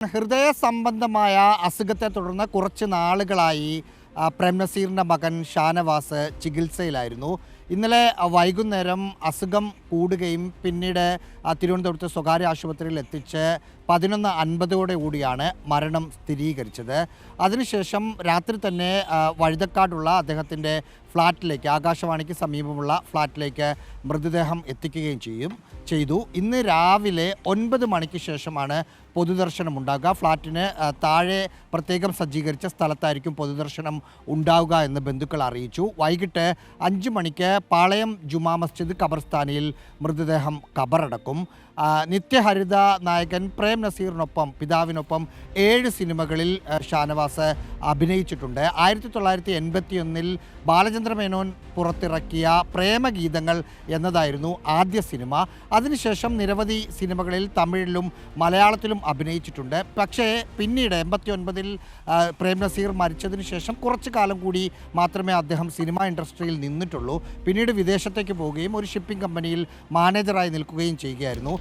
ഹൃദയ സംബന്ധമായ അസുഖത്തെ തുടർന്ന് കുറച്ച് നാളുകളായി പ്രേംനസീറിന്റെ പ്രേം നസീറിന്റെ മകൻ ഷാനവാസ് ചികിത്സയിലായിരുന്നു. ഇന്നലെ വൈകുന്നേരം അസുഖം കൂടുകയും പിന്നീട് തിരുവനന്തപുരത്ത് സ്വകാര്യ ആശുപത്രിയിൽ എത്തിച്ച് പതിനൊന്ന് അൻപതോടെ കൂടിയാണ് മരണം സ്ഥിരീകരിച്ചത്. അതിനുശേഷം രാത്രി തന്നെ വഴുതക്കാടുള്ള അദ്ദേഹത്തിന്റെ ഫ്ലാറ്റിലേക്ക് ആകാശവാണിക്ക് സമീപമുള്ള ഫ്ലാറ്റിലേക്ക് മൃതദേഹം എത്തിക്കുകയും ചെയ്യും ചെയ്തു. ഇന്ന് രാവിലെ ഒൻപത് മണിക്ക് ശേഷമാണ് പൊതുദർശനം ഉണ്ടാകുക. ഫ്ലാറ്റിന് താഴെ പ്രത്യേകം സജ്ജീകരിച്ച സ്ഥലത്തായിരിക്കും പൊതുദർശനം ഉണ്ടാവുക എന്ന് ബന്ധുക്കൾ അറിയിച്ചു. വൈകിട്ട് അഞ്ച് മണിക്ക് പാളയം ജുമാ മസ്ജിദ് ഖബർസ്ഥാനിൽ മൃതദേഹം കബറടക്കും. നിത്യഹരിത നായകൻ പ്രേം നസീറിനൊപ്പം പിതാവിനൊപ്പം ഏഴ് സിനിമകളിൽ ഷാനവാസ് അഭിനയിച്ചിട്ടുണ്ട്. ആയിരത്തി തൊള്ളായിരത്തി എൺപത്തി ഒന്നിൽ ബാലചന്ദ്ര മേനോൻ പുറത്തിറക്കിയ പ്രേമഗീതങ്ങൾ എന്നതായിരുന്നു ആദ്യ സിനിമ. അതിനുശേഷം നിരവധി സിനിമകളിൽ തമിഴിലും മലയാളത്തിലും അഭിനയിച്ചിട്ടുണ്ട്. പക്ഷേ പിന്നീട് എൺപത്തി ഒൻപതിൽ പ്രേം നസീർ മരിച്ചതിന് ശേഷം കുറച്ചു കാലം കൂടി മാത്രമേ അദ്ദേഹം സിനിമ ഇൻഡസ്ട്രിയിൽ നിന്നിട്ടുള്ളൂ. പിന്നീട് വിദേശത്തേക്ക് പോവുകയും ഒരു ഷിപ്പിംഗ് കമ്പനിയിൽ മാനേജറായി നിൽക്കുകയും ചെയ്യുകയായിരുന്നു.